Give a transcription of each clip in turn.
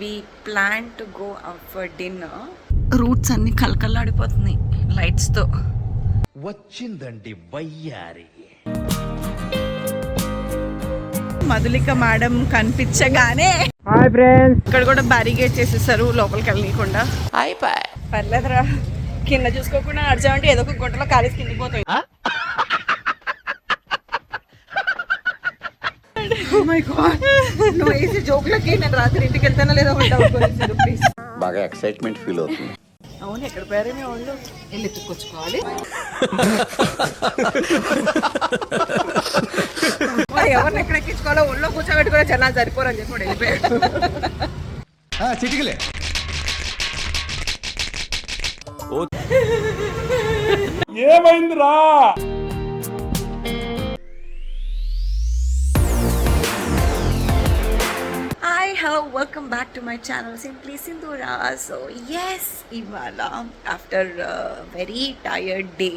We plan to go out for dinner routes అన్ని కలకల్లాడిపోతున్నాయి లైట్స్తో వచ్చిందండి వయ్యారి. మధులిక మేడం కనిపించగానే హాయ్ ఫ్రెండ్స్ ఇక్కడ కూడా బ్యారిగేట్ చేసేసారు లోపలికి వెళ్ళనీయకుండా. అయిపోయి పర్లేదురా కింద చూసుకోకుండా నడిచామంటే ఏదో ఒక గుంటలో కాలేజ్ కిందికి పోతాయి నువ్వు వేసే జోకులకి నేను రాత్రి ఇంటికి వెళ్తానా లేదా ప్లీజ్ బాగా ఎక్సైట్మెంట్ ఫీల్ అవుతుంది. అవును ఎక్కడ పేరే మీ వాళ్ళు వెళ్ళి ఎత్తుకొచ్చుకోవాలి ఎవరిని ఎక్కడ ఎక్కించుకోవాలో ఒళ్ళో కూర్చోబెట్టుకునే చాలా సరిపోరని చెప్పి వెళ్ళిపోయాడు. చిటికలే. Hi hello welcome back to my channel simply Sindhura so yes ఇవాళ after very tired day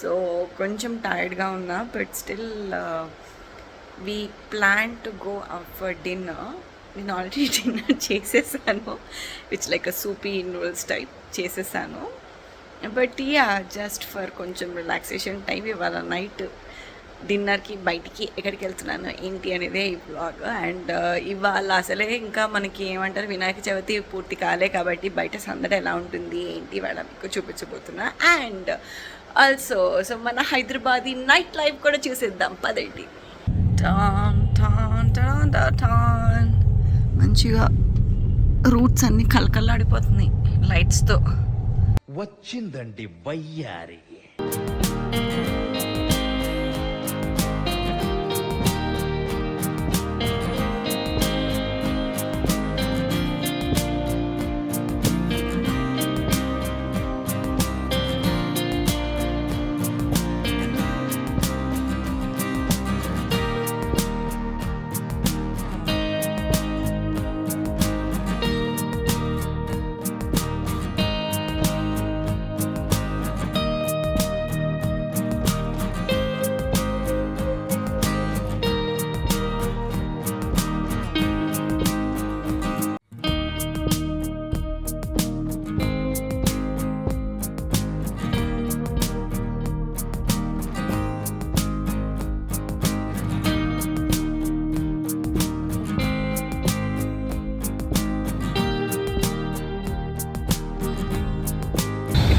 so కొంచెం టైర్డ్గా ఉన్నా but still we plan to go for dinner నేను ఆల్రెడీ డిన్నర్ చేసేసాను it's like a soupy noodles type చేసేసాను. But yeah just for కొంచెం relaxation time ఇవాళ night డిన్నర్కి బయటికి ఎక్కడికి వెళ్తున్నాను ఏంటి అనేది ఈ బ్లాగ్ అండ్ ఇవాళ అసలే ఇంకా మనకి ఏమంటారు వినాయక చవితి పూర్తి కాలే కాబట్టి బయట సందడి ఎలా ఉంటుంది ఏంటి వాళ్ళ మీకు చూపించబోతున్నా. అండ్ ఆల్సో సో మన హైదరాబాదీ నైట్ లైఫ్ కూడా చూసేద్దాం. పదండి. టాన్ టాన్ టాన్ టాన్ టాన్. మంచిగా రూట్స్ అన్నీ కలకల్లాడిపోతున్నాయి లైట్స్తో. వచ్చిందండి వయ్యారి.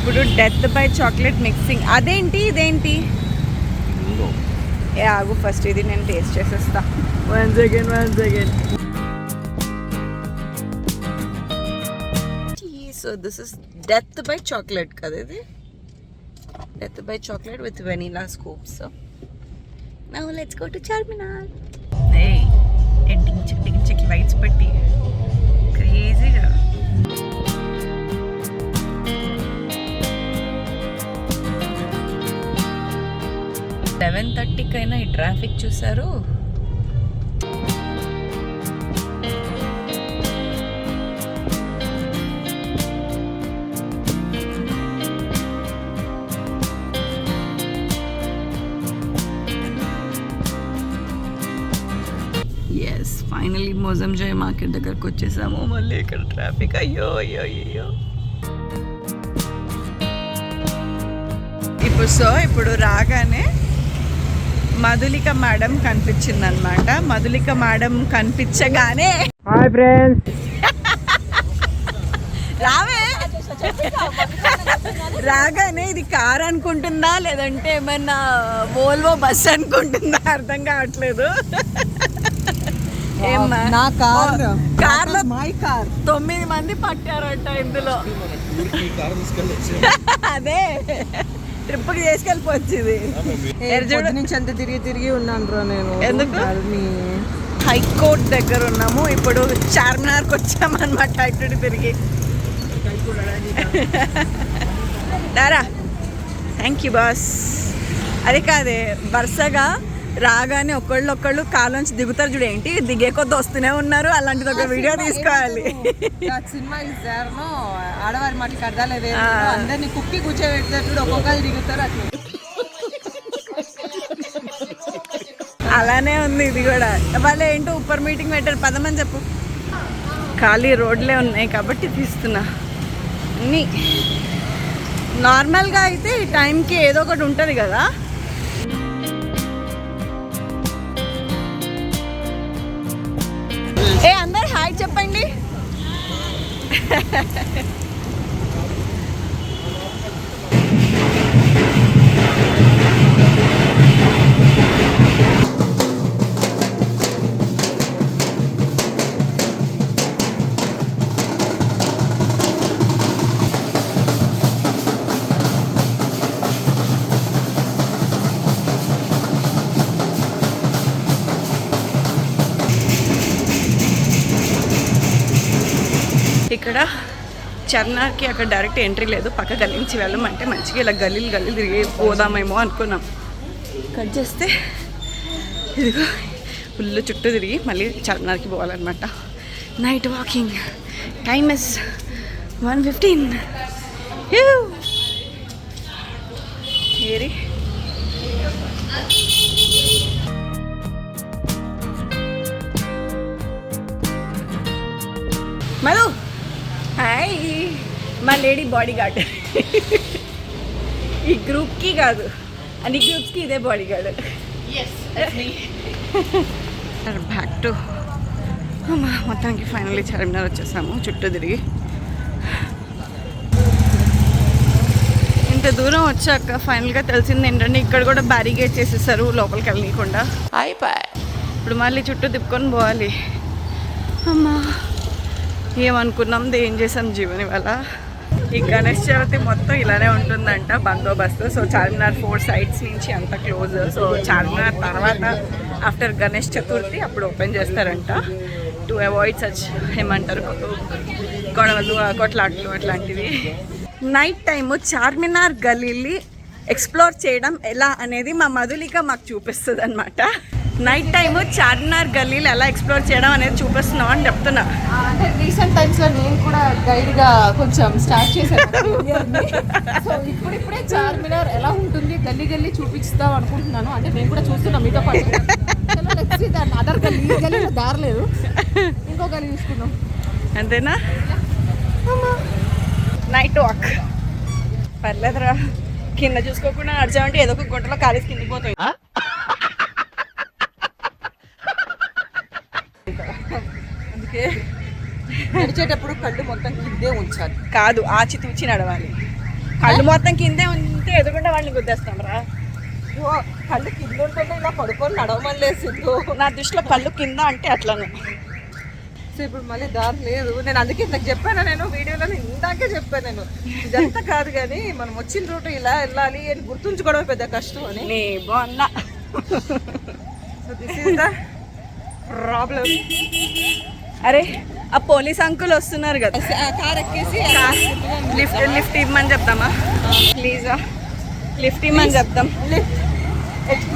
ఇప్పుడు డెత్ బై చాక్లెట్ మిక్సింగ్ అదేంటి ఇదేంటి? ఏ ఆగు ఫస్ట్ ఇది నేను టేస్ట్ చేసేస్తా. One second one second so this is death by chocolate కదా ఇది? Death by chocolate with vanilla scoops now let's go to Charminar adding చిక్ చిక్ లైట్స్ పెట్టి. క్రేజీగా లెవెన్ థర్టీకి అయినా ఈ ట్రాఫిక్ చూసారు yes finally Moazzam Jahi market దగ్గరకు వచ్చేసాము. మళ్ళీ ఇక్కడ ట్రాఫిక్ అయ్యో అయ్యో అయ్యో. ఇప్పుడు సో ఇప్పుడు రాగానే మధులిక మేడం కనిపించింది అనమాట మధులిక మేడం కనిపించగానే హాయ్ ఫ్రెండ్స్. రావే. రాగానే ఇది కార్ అనుకుంటుందా లేదంటే ఏమన్నా వోల్వో బస్ అనుకుంటుందా అర్థం కావట్లేదు? నా మై కార్ తొమ్మిది మంది పట్టారంట ఇందులో. అదే. ట్రిప్కి చేసుకెళ్ళిపోవచ్చు ఇది. నుంచి అంత తిరిగి తిరిగి ఉన్నాను రా నేను. ఎందుకు? హైకోర్ట్ దగ్గర ఉన్నాము. ఇప్పుడు చార్మినార్కి వచ్చామన్నమాట ఇటు తిరిగి. దారా థ్యాంక్ యూ బాస్ అది కాదే వరుసగా రాగానే ఒకళ్ళు ఒకళ్ళు కాలోంచి దిగుతారు చూడు ఏంటి? దిగే కొద్ది వస్తూనే ఉన్నారు. అలాంటిది ఒక వీడియో తీసుకోవాలి. సినిమా ఆడవారి మాటకి అర్థాలు వేరు. అందరిని కుక్కి కూర్చోబెడతారు ఒక్కొక్కరు దిగుతారు అట్లా. అలానే ఉంది ఇది కూడా. వాళ్ళు ఏంటో ఉప్పర్ మీటింగ్ పెట్టారు. పదమని చెప్పు. ఖాళీ రోడ్లే ఉన్నాయి కాబట్టి తీస్తున్నా. అన్నీ. నార్మల్గా అయితే ఈ టైంకి ఏదో ఒకటి ఉంటుంది కదా. ఏ అందరు హాయ్ చెప్పండి. ఇక్కడ చర్నార్కి అక్కడ డైరెక్ట్ ఎంట్రీ లేదు. పక్క గల్లీ నుంచి వెళ్ళమంటే మంచిగా ఇలా గల్లీలు గల్లీలు తిరిగి పోదామేమో అనుకున్నాం. కట్ చేస్తే ఇదిగో ఫుల్ చుట్టూ తిరిగి మళ్ళీ చర్నార్కి పోవాలన్నమాట. Night walking time is one fifteen eri. Madhu! Hi మా లేడీ బాడీ గార్డ్ ఈ గ్రూప్కి కాదు. అన్ని గ్రూప్స్కి ఇదే బాడీ గార్డ్ బ్యాక్ టు మొత్తానికి ఫైనల్లీ చార్మినార్ వచ్చేసాము. చుట్టూ తిరిగి. ఇంత దూరం వచ్చాక ఫైనల్గా తెలిసింది ఏంటంటే ఇక్కడ కూడా బ్యారిగేట్ చేసేసారు లోపలికి వెళ్ళనీయకుండా. ఇప్పుడు మళ్ళీ చుట్టూ తిప్పుకొని పోవాలి. అమ్మా. ఏమనుకున్నాం? ఏం చేసాం జీవన్ ఇవాళ ఈ గణేష్ చవితి మొత్తం ఇలానే ఉంటుందంట బందోబస్తు. సో చార్మినార్ ఫోర్ సైడ్స్ నుంచి అంత క్లోజ్. సో చార్మినార్ తర్వాత ఆఫ్టర్ గణేష్ చతుర్థి అప్పుడు ఓపెన్ చేస్తారంట. టు అవాయిడ్ సచ్ ఏమంటారు? గొడవలు కొట్లాట్లు అట్లాంటివి. నైట్ టైము చార్మినార్ గలీని ఎక్స్ప్లోర్ చేయడం ఎలా అనేది మా మధులిక మాకు చూపిస్తుంది అనమాట నైట్ టైము చార్మినార్ గల్లీలు ఎలా ఎక్స్ప్లోర్ చేయడం అనేది చూపిస్తున్నాం అని చెప్తున్నా. అంటే రీసెంట్ టైమ్స్లో నేను కూడా గైడ్గా కొంచెం స్టార్ట్ చేశాను. సో ఇప్పుడిప్పుడే చార్మినార్ ఎలా ఉంటుంది గల్లీ గల్లీ చూపిస్తాం అనుకుంటున్నాను. అంటే నేను కూడా చూస్తున్నా మీతో పాటు. అదర్ గల్లీ గల్లీ దారలేదు. ఇంకో గల్లీ చూసుకున్నాం అంతేనా? నైట్ వాక్ పర్లేదురా. కింద చూసుకోకుండా నడిచామంటే ఏదో ఒక గుంటలో కాలేసి కిందికి పోతాయి నడిచేటప్పుడు కళ్ళు మొత్తం కిందే ఉంచాలి. కాదు ఆచి తూచి నడవాలి. కళ్ళు మొత్తం కిందే ఉంటే ఎదుగుండా వాళ్ళని గుద్దేస్తాం రా. కళ్ళు కింద ఉంటుంటే ఇలా పడుకొని నడవమని లేదు నా దృష్టిలో కళ్ళు కింద అంటే అట్లనే. సో ఇప్పుడు మళ్ళీ దారి లేదు. నేను అందుకే ఇంతకు చెప్పాను నేను వీడియోలో ఇందాకే చెప్పాను నేను. ఇదంతా కాదు కానీ మనం వచ్చిన రూట్ ఇలా వెళ్ళాలి అని గుర్తుంచుకోవడం పెద్ద కష్టం అని. నీ బాగున్నా. So this is the problem అరే ఆ పోలీస్ అంకుల్ వస్తున్నారు కదా. కార్ ఎక్కేసి లిఫ్ట్ లిఫ్ట్ ఇవ్వమని చెప్తామా ప్లీజా లిఫ్ట్ ఇవ్వమని చెప్తాం లిఫ్ట్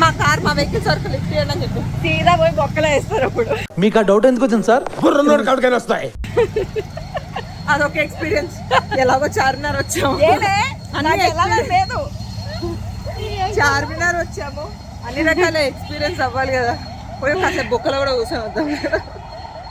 మా కార్ మా వెహికల్స్ వరకు లిఫ్ట్ చేయండి అని చెప్పి. సీదా పోయి బొక్కలో వేస్తారు అప్పుడు. మీకు ఆ డౌట్ ఎందుకు వచ్చింది సార్? బుర్రన్నోడు కాడికైనా వస్తాయి. అదొక ఎక్స్పీరియన్స్ ఎలాగో చార్మినార్ వచ్చాము. ఏలే నాకు ఎలాగో లేదు. చార్మినార్ వచ్చాము. అన్ని రకాల ఎక్స్పీరియన్స్ అవ్వాలి కదా. పోయి కాసేపు బొక్కలో కూడా కూర్చొని వద్దాం కదా పోలీసులు కూడా పాపం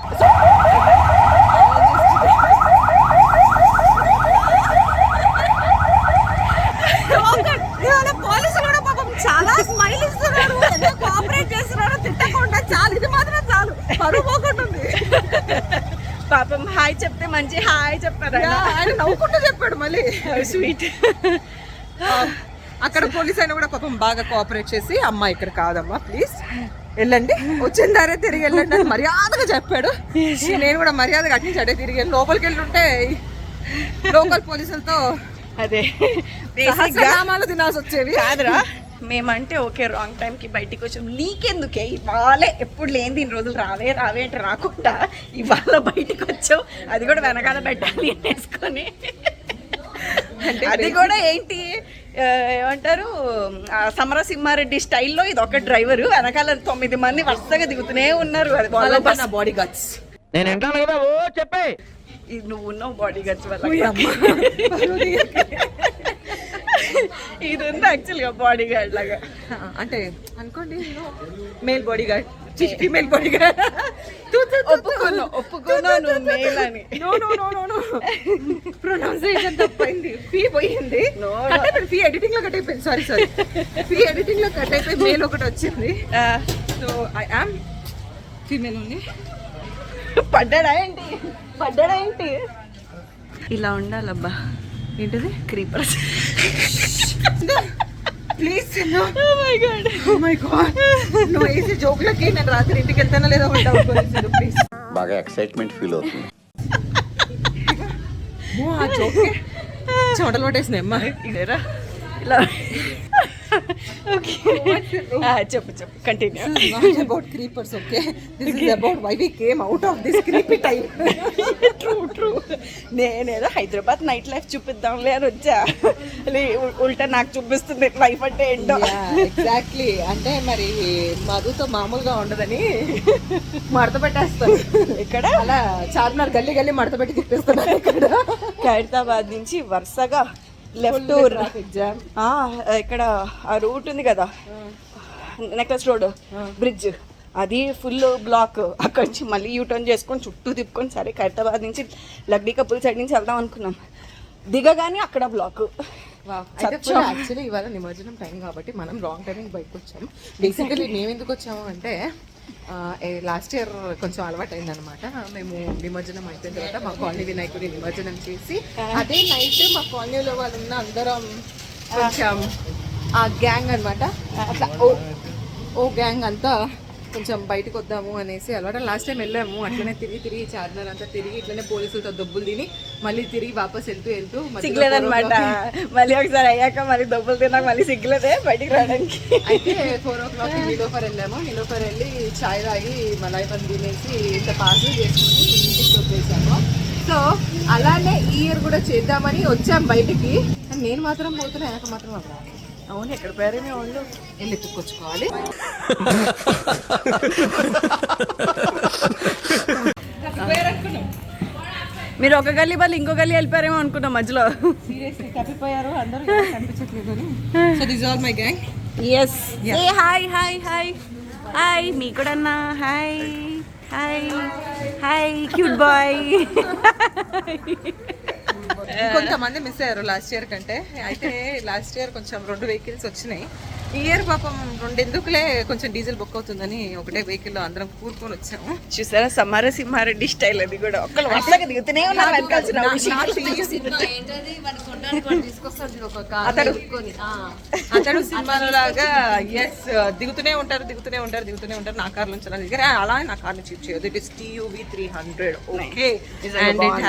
చాలా స్మైల్ ఇస్తున్నారు. ఎంత కోఆపరేట్ చేస్తున్నారు. తిట్టకుండా చాలు. ఇది మాత్రం చాలు. పాపం హాయ్ చెప్తే మంచి హాయ్ చెప్పారు ఆయన నవ్వుకుంటూ చెప్పాడు మళ్ళీ. స్వీట్ అక్కడ పోలీస్ అయినా కూడా పాపం బాగా కోఆపరేట్ చేసి అమ్మ ఇక్కడ కాదమ్మా ప్లీజ్ వెళ్ళండి. వచ్చిన దారే తిరిగి వెళ్ళండి అని మర్యాదగా చెప్పాడు. నేను కూడా మర్యాదగా అటు నుంచి అడే తిరిగి వెళ్ళి లోపలికి వెళ్ళుంటే లోకల్ పోలీసులతో అదే. సహస్రనామాలు తినాల్సి వచ్చేవి. కాదురా. మేమంటే ఓకే రాంగ్ టైంకి బయటికి వచ్చాం. నీకెందుకే? ఇవాళే ఎప్పుడు లేని ఇన్ని రోజులు రావే రావే అంటే రాకుండా ఇవాళ బయటికి వచ్చావు. అది కూడా వెనకాల పెట్టాలి వేసుకొని అది కూడా ఏంటి ఏమంటారు ఆ, సమరసింహారెడ్డి స్టైల్లో ఇది ఒక డ్రైవర్. వెనకాల తొమ్మిది మంది వరుసగా దిగుతూనే ఉన్నారు. నా బాడీ గార్డ్స్ నేను వింటాను కదా ఓ చెప్పే. ఇది నువ్వు ఉన్నావు బాడీ గార్డ్స్ వల్ల ఇది ఉంది యాక్చువల్గా బాడీ గార్డ్ లాగా. అంటే అనుకోండి male body guard female body ఒప్పుకోను ఒప్పుకోను మేల్ అని no no no no no. Pronunciation తప్పైంది. ఫీ పోయింది. కట్ అయిపోయింది. ఫీ ఎడిటింగ్లో కట్ అయిపోయింది. సారీ సారీ ఫీ ఎడిటింగ్లో కట్ అయిపోయి మేల్ ఒకటి వచ్చింది. So I am female only పడ్డాడా ఏంటి? పడ్డాడా ఏంటి? ఇలా ఉండాలబ్బా. ఏంటిది? Creepers please no oh my God oh my God నువ్వు వేసే జోకులకి నేను రాత్రి ఇంటికి వెళ్తానో లేదో ఉంటావు ప్లీజ్ బాగా ఎక్సైట్మెంట్ ఫీల్ అవుతుంది. చెమటలు పట్టేసినాయి అమ్మా. ఇలా. చెప్పు చెప్పు. Continue not about creepers okay this is about why we came out of this creepy type true true నేనేదో హైదరాబాద్ నైట్ లైఫ్ చూపిద్దాంలే అని వచ్చా. ఉల్టా నాకు చూపిస్తుంది లైఫ్ అంటే ఏంటో. ఎగ్జాక్ట్లీ అంటే మరి మధుతో మామూలుగా ఉండదని మడత పెట్టేస్తాను ఇక్కడ అలా చార్మినార్ గల్లీ గల్లీ మడత పెట్టి తిప్పేస్తాను ఇక్కడ. ఖైరతాబాద్ నుంచి వరుసగా లెఫ్ట్ ఇక్కడ ఆ రూట్ ఉంది కదా. నెక్లెస్ రోడ్ బ్రిడ్జ్ అది ఫుల్ బ్లాక్ అక్కడి నుంచి మళ్ళీ యూటర్న్ చేసుకొని చుట్టూ తిప్పుకొని సరే ఖైరతాబాద్ నుంచి లగ్డీ కపుల్ సైడ్ నుంచి వెళ్దాం అనుకున్నాం. దిగగానే అక్కడ బ్లాక్ యాక్చువల్లీ ఇవాళ నిమజ్జనం టైం కాబట్టి మనం రాంగ్ టైమింగ్ బయటకు వచ్చాము. బేసికలీ మేము ఎందుకు వచ్చాము అంటే లాస్ట్ ఇయర్ కొంచెం అలవాటు అయిందనమాట మేము నిమజ్జనం అయిపోయిన తర్వాత మా కాలనీ వినాయకుడి నిమజ్జనం చేసి అదే నైట్ మా కాలనీలో వాళ్ళు ఉన్న అందరం కొంచెం ఆ గ్యాంగ్ అనమాట అట్లా ఓ ఓ గ్యాంగ్ అంతా కొంచెం బయటకు వద్దాము అనేసి అలవాటు. లాస్ట్ టైం వెళ్ళాము అట్లనే తిరిగి తిరిగి చార్మినార్ అంతా తిరిగి ఇట్లనే పోలీసులతో దొబ్బులు తిని మళ్ళీ తిరిగి వాపస్ వెళ్తూ వెళ్తూ సిగ్గులేదనమాట మళ్ళీ ఒకసారి అయ్యాక మళ్ళీ దెబ్బలు తిన్నాక మళ్ళీ సిగ్గులేదే బయటికి రావడానికి. అయితే ఫోర్ ఓ క్లాక్ నిలోఫర్ వెళ్ళాము. నిలోఫర్ వెళ్ళి చాయ్ తాగి మలాయి పని తినేసి ఇంత పార్సల్ చేసుకుని ఇంటికి వచ్చేసాము. సో అలానే ఈ ఇయర్ కూడా చేద్దామని వచ్చాం బయటికి. నేను మాత్రం పోతున్నా వెనక మాత్రం అక్కడ అవును ఎక్కడ పేరే వాళ్ళు వెళ్ళి ఎత్తుక్కొచ్చుకోవాలి మీరు ఒక గల్లీ వాళ్ళు ఇంకో గల్లీ వెళ్ళిపోయారేమో అనుకున్నాం మధ్యలో. సీరియస్లీ తప్పిపోయారు అందరూ కనిపించట్లేదు అని. So this all my gang yes A hi hi hi hi మీ కూడా అన్నా. Hi hi hi cute boy కొంతమంది మిస్ అయ్యారు లాస్ట్ ఇయర్ కంటే. అయితే లాస్ట్ ఇయర్ కొంచెం రెండు వెహికల్స్ వచ్చినాయి. ఈ ఇయర్ పాపం రెండు ఎందుకులే కొంచెం డీజిల్ బుక్ అవుతుందని ఒకటే వెహికల్ అందరం కూరుకొని వచ్చాము. చూసారా? సమ్మార సింహారెడ్డి స్టైల్ అది కూడా. ఒక్కళ్ళు వరుసగా దిగుతూనే అతడు. అతడు సినిమాలో లాగా ఎస్ దిగుతూనే ఉంటారు దిగుతూనే ఉంటారు దిగుతూనే ఉంటారు. నా కార్ నుంచి అలా దిగారు. అలా నా కార్ నుంచి చేయదు it is TUV three hundred okay and it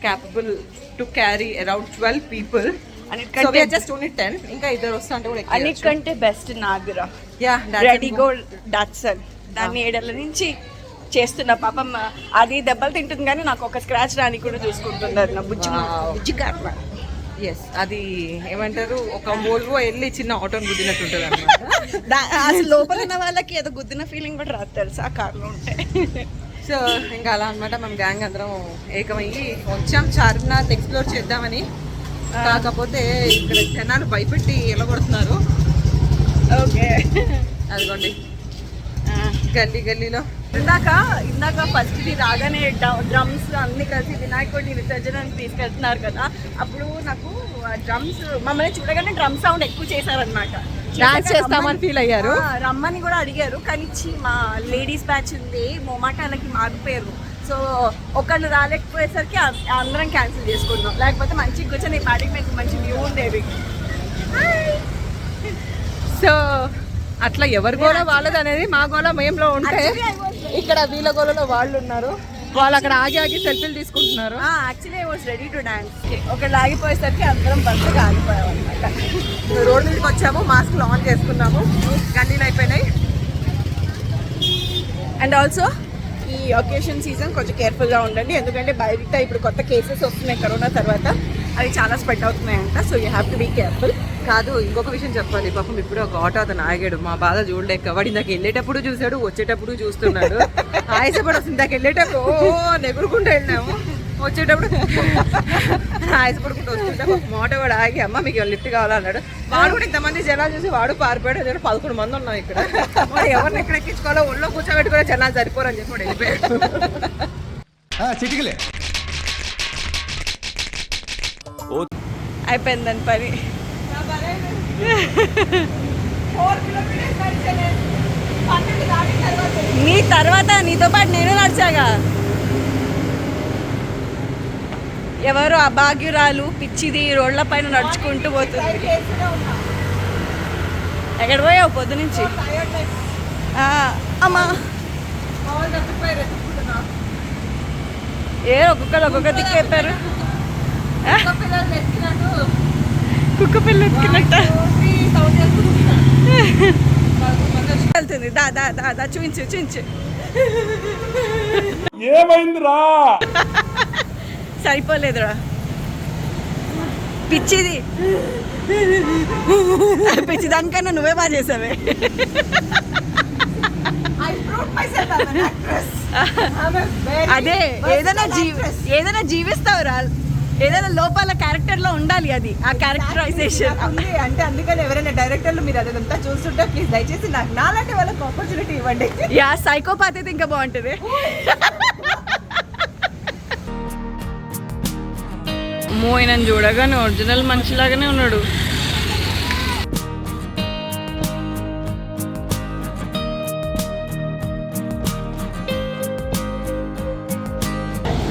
capable to carry around twelve people అన్నిటికంటే జస్ట్ ఓన్లీ టెన్ ఇంకా ఇద్దరు వస్తా అంటే కూడా అన్నిటికంటే బెస్ట్ నాదిరా యా రెడీ గో డాట్సన్ దాన్ని ఏడేళ్ళ నుంచి చేస్తున్నా పాపం అది దెబ్బలు తింటుంది కానీ నాకు ఒక స్క్రాచ్ రాని కూడా చూసుకుంటున్నారు నా బుజ్జి బుజ్జి కర్మ ఎస్ అది ఏమంటారు? ఒక వోల్వో వెళ్ళి చిన్న ఆటోని గుద్దినట్టు ఉంటుంది అనమాట అసలు లోపల ఉన్న వాళ్ళకి ఏదో గుద్దిన ఫీలింగ్ కూడా రాదు తెలుసా? ఆ కార్లో ఉంటే. సో ఇంకా అలా అనమాట మేము గ్యాంగ్ అందరం ఏకమయ్యి వచ్చాం. చార్మినార్ ఎక్స్ప్లోర్ చేద్దామని. కాకపోతే ఇక్కడ జనాలు భయపెట్టి ఎలా కొడుతున్నారు ఓకే. అదిగోండి. గల్లీ గల్లీలో. ఇందాక ఇందాక ఫస్ట్ ది రాగానే డ్రమ్స్ అన్ని కలిసి వినాయకుడిని విసర్జనకి తీసుకెళ్తున్నారు కదా. అప్పుడు నాకు డ్రమ్స్ మమ్మల్ని చూడగానే డ్రమ్ సౌండ్ ఎక్కువ చేశారనమాట డాన్స్ చేస్తామని ఫీల్ అయ్యారు? రమ్మని కూడా అడిగారు. కానీ మా లేడీస్ బ్యాచ్ ఉంది మోమాటాలకి మారిపోయారు. సో ఒకళ్ళు రాలేకపోయేసరికి అందరం క్యాన్సిల్ చేసుకున్నాం. లేకపోతే మంచి కూర్చొని పాటికి మీకు మంచి వ్యూ ఉండేది. సో అట్లా ఎవరి గోల వాళ్ళది అనేది మా గోల మేంలో ఉంటే. ఇక్కడ వీళ్ళ గోలలో వాళ్ళు ఉన్నారు. వాళ్ళు అక్కడ ఆగి ఆగి సెల్ఫీలు తీసుకుంటున్నారు. Actually I was ready to dance ఒకళ్ళు ఆగిపోయేసరికి అందరం బస్సుగా ఆగిపోయాం అనమాట రోడ్ మీదకి వచ్చాము మాస్క్లు ఆన్ చేసుకున్నాము గల్లీలు అయిపోయినాయి. అండ్ ఆల్సో ఈ ఒకేషన్ సీజన్ కొంచెం కేర్ఫుల్గా ఉండండి. ఎందుకంటే బయట ఇప్పుడు కొత్త కేసెస్ వస్తున్నాయి కరోనా తర్వాత. అవి చాలా spread అవుతున్నాయంట. So you have to be careful కాదు ఇంకొక విషయం చెప్పాలి. పాపం ఇప్పుడు ఒక ఆటో అతను ఆగాడు. మా బాధ చూడలేక వాడు ఇందాక వెళ్ళేటప్పుడు చూశాడు వచ్చేటప్పుడు చూస్తున్నాడు. ఆయసపడి వస్తుంది ఇందాక వెళ్ళేటప్పుడు ఓ నెగురుకుంటూ వెళ్ళినాము. వచ్చేటప్పుడు ఆయసపడుకుంటూ వస్తుంటే ఒక మోట కూడా ఆగి అమ్మ మీకు లిఫ్ట్ కావాలన్నాడు వాడు కూడా ఇంతమంది జనాలు చూసి వాడు పారిపోయాడు. పదకొండు మంది ఉన్నాం ఇక్కడ. మరి ఎవరిని ఎక్కడ ఎక్కించుకోవాలో ఒళ్ళో కూర్చోబెట్టుకునే జనాలు సరిపోరని చెప్పి వాడు వెళ్ళిపోయాడు. చిటికలే. అయిపోయింది దాని పని. నీ తర్వాత నీతో పాటు నేను నడిచాగా. ఎవరు అభాగ్యురాలు పిచ్చిది రోడ్ల పైన నడుచుకుంటూ పోతుంది. ఎక్కడ పోయావు పొద్దు నుంచి? అమ్మా. ఏ ఒక్కొక్కరు ఒక్కొక్క దిక్కు చెప్పారు. కుక్క పిల్ల ఎత్తుకున్నట్ట వెళ్తుంది. దా దా దా దా చూపించు చూపించు ఏమైందిరా? సరిపోలేదురా. పిచ్చిది. పిచ్చి దానికన్నా నువ్వే బాగా చేసావే. అదే ఏదైనా జీవి ఏదైనా జీవిస్తావురా. ఏదైనా లోపల క్యారెక్టర్లో ఉండాలి అది ఆ క్యారెక్టరైజేషన్ అంటే అందుకని ఎవరైనా డైరెక్టర్లు మీరు అదంతా చూస్తుంటే ప్లీజ్ దయచేసి నాకు నాలాంటి వాళ్ళకి ఆపర్చునిటీ ఇవ్వండి. యా సైకోపాత్ అయితే ఇంకా బాగుంటుంది. మోయిన చూడగానే ఒరిజినల్ మనిషిలాగానే ఉన్నాడు.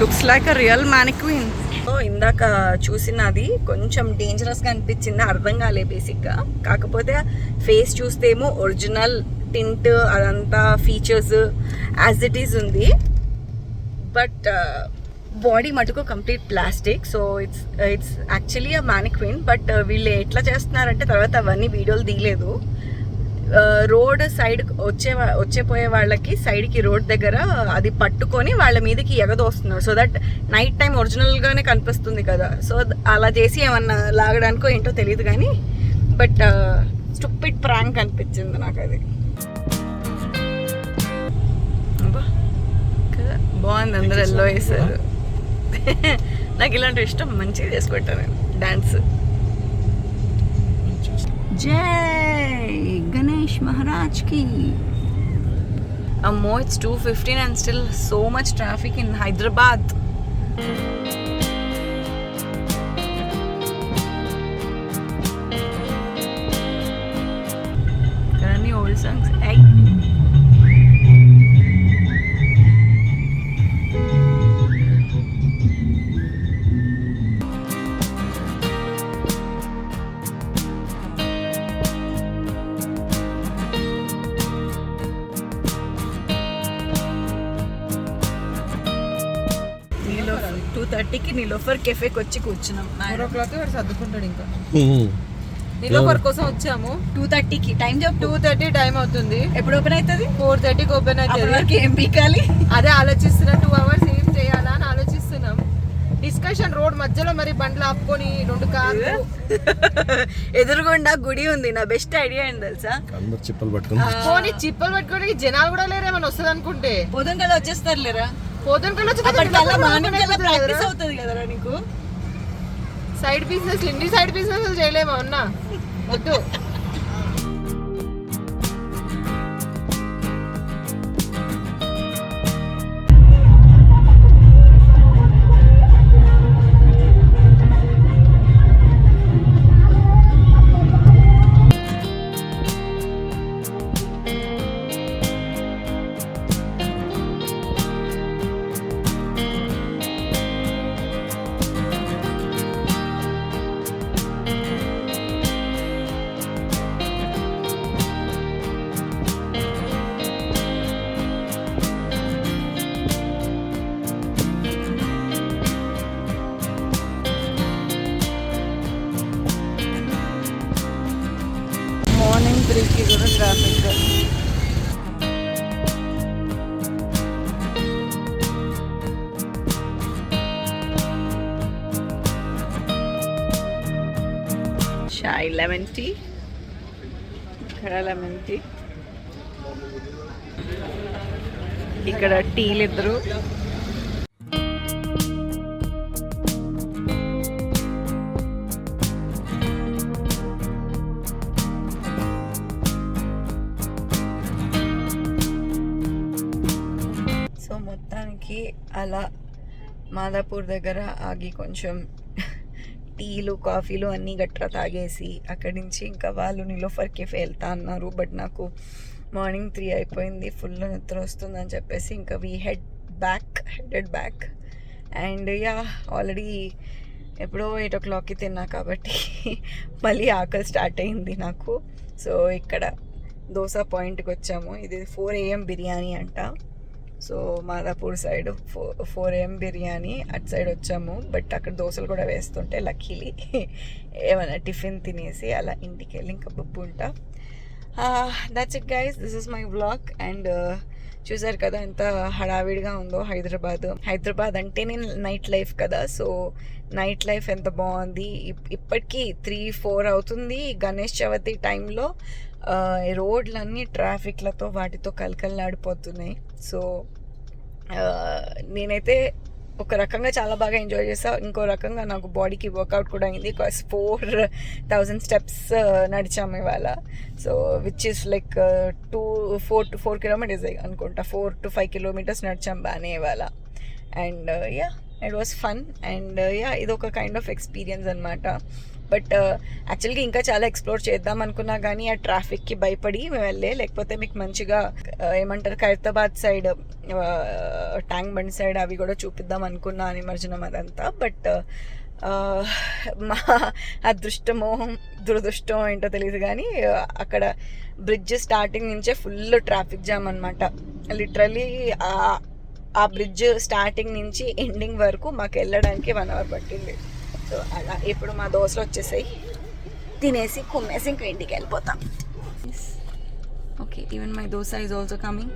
Looks like a real mannequin ఇందాక చూసినది కొంచెం డేంజరస్గా అనిపించింది అర్థం కాలే బేసిక్గా కాకపోతే ఫేస్ చూస్తేమో ఒరిజినల్ టింట్ అదంతా ఫీచర్స్ యాజ్ ఇట్ ఈస్ ఉంది. బట్ బాడీ uh, మటుకు complete plastic so it's it's actually a mannequin but వీళ్ళు ఎట్లా చేస్తున్నారంటే తర్వాత అవన్నీ వీడియోలు తీయలేదు. రోడ్ సైడ్ వచ్చే వా- వచ్చే పోయే వాళ్ళకి సైడ్కి రోడ్ దగ్గర అది పట్టుకొని వాళ్ళ మీదకి ఎగదోస్తున్నారు. సో దట్ నైట్ టైం ఒరిజినల్గానే కనిపిస్తుంది కదా. సో అలా చేసి ఏమన్నా లాగడానికో ఏంటో తెలియదు కానీ బట్ స్టూపిడ్ ప్రాంక్ అనిపించింది నాకు అది బాగుంది అందరు ఎల్లో వేసారు. నాకు ఇలాంటి ఇష్టం మంచిగా చేసుకుంటాను నేను. డాన్స్ జై! గణేష్ మహారాజ్కి అమ్మో it's two fifteen and still so much traffic in Niloufer కెఫేకి వచ్చి కూర్చున్నాం ఫోర్ ఓ క్లాక్ వాడు సర్దుకుంటాడు ఇంకా. నీలో ఒకరి కోసం వచ్చాము. టూ థర్టీకి. టైం చెప్పు. టూ థర్టీ టైం అవుతుంది. ఎప్పుడు ఓపెన్ అవుతుంది? ఫోర్ థర్టీకి ఓపెన్ అవుతుంది. ఏం పీకాలి? అదే ఆలోచిస్తున్నా టూ అవర్స్ ఏం చేయాలా అని ఆలోచిస్తున్నాం. డిస్కషన్ రోడ్ మధ్యలో మరి బండ్లు ఆపుకొని రెండు కార్లు ఎదురుగుండా గుడి ఉంది. నా బెస్ట్ ఐడియా ఏంటి తెలుసా? అందరు చిప్పలు పట్టుకుని పోనీ చిప్పలు పట్టుకోవడానికి జనాలు కూడా లేరేమని వస్తుంది అనుకుంటే కదా వచ్చేస్తారు లేరా? ప్రాక్టీస్ అవుతుంది కదరా నీకు? సైడ్ బిజినెస్ ఇన్ని సైడ్ బిజినెస్ చేయలేమా ఉన్నా? వద్దు. లెమన్ టీ ఇక్కడ లెమన్ టీ ఇక్కడ టీలు ఇద్దరు. సో మొత్తానికి అలా మాదాపూర్ దగ్గర ఆగి కొంచెం టీలు కాఫీలు అన్నీ గట్రా తాగేసి అక్కడి నుంచి ఇంకా వాళ్ళు నిలోఫర్ కేఫే వెళ్తా అన్నారు. బట్ నాకు మార్నింగ్ త్రీ అయిపోయింది. ఫుల్ నిద్ర వస్తుందని చెప్పేసి ఇంకా we head back headed back and yeah already ఎప్పుడో ఎయిట్ ఓ క్లాక్కి తిన్నా కాబట్టి మళ్ళీ ఆకలి స్టార్ట్ అయింది నాకు. సో ఇక్కడ దోశ పాయింట్కి వచ్చాము. ఇది ఫోర్ ఏఎం బిర్యానీ అంట. సో మాదాపూర్ సైడ్ ఫో ఫోర్ ఏఎం బిర్యానీ అటు సైడ్ వచ్చాము. బట్ అక్కడ దోశలు కూడా వేస్తుంటే లక్కీలీ ఏమైనా టిఫిన్ తినేసి అలా ఇంటికి వెళ్ళి ఇంకా బొబ్బు ఉంటా that's it guys this is my vlog and చూసారు కదా ఎంత హడావిడిగా ఉందో హైదరాబాద్. హైదరాబాద్ అంటేనే నైట్ లైఫ్ కదా. సో నైట్ లైఫ్ ఎంత బాగుంది? ఇప్- ఇప్పటికీ త్రీ ఫోర్ అవుతుంది గణేష్ చవితి టైంలో. రోడ్లన్నీ ట్రాఫిక్లతో వాటితో కలకలలాడిపోతున్నాయి. సో నేనైతే ఒక రకంగా చాలా బాగా ఎంజాయ్ చేసా ఇంకో రకంగా నాకు బాడీకి వర్కౌట్ కూడా అయింది. ఫోర్ థౌజండ్ స్టెప్స్ నడిచాము ఇవాళ. So which is like two four to four kilometers అనుకుంటా. ఫోర్ టు ఫైవ్ కిలోమీటర్స్ నడిచాం బాగానే ఇవాళ. And yeah it was fun and yeah ఇది ఒక కైండ్ ఆఫ్ ఎక్స్పీరియన్స్ అనమాట బట్ యాక్చువల్గా ఇంకా చాలా ఎక్స్ప్లోర్ చేద్దాం అనుకున్నా కానీ ఆ ట్రాఫిక్కి భయపడి మేము వెళ్ళే లేకపోతే మీకు మంచిగా uh, ఏమంటారు Khairatabad side uh, Tank Bund side అవి కూడా చూపిద్దాం అనుకున్నా నిమజ్జనం అదంతా. బట్ uh, మా అదృష్టమో దురదృష్టం ఏంటో తెలియదు కానీ అక్కడ బ్రిడ్జ్ స్టార్టింగ్ నుంచే ఫుల్ ట్రాఫిక్ జామ్ అనమాట లిటరలీ ఆ బ్రిడ్జ్ స్టార్టింగ్ నుంచి ఎండింగ్ వరకు మాకు వెళ్ళడానికి వన్ అవర్ పట్టింది. సో అలా ఇప్పుడు మా దోశలు వచ్చేసాయి. తినేసి కుమ్మేసి ఇంకా ఇంటికి వెళ్ళిపోతాం. Okay even my dosa is also coming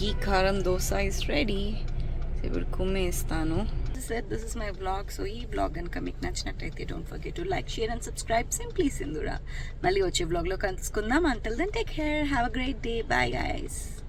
ghee karam dosa is ready ఇప్పుడు కుమ్మేస్తాను. Sir this is my blog so ఈ బ్లాగ్ కనుక మీకు నచ్చినట్టయితే don't forget to like share and subscribe simply Sindhura మళ్ళీ వచ్చే బ్లాగ్లో కలుసుకుందాం. Until then take care have a great day bye guys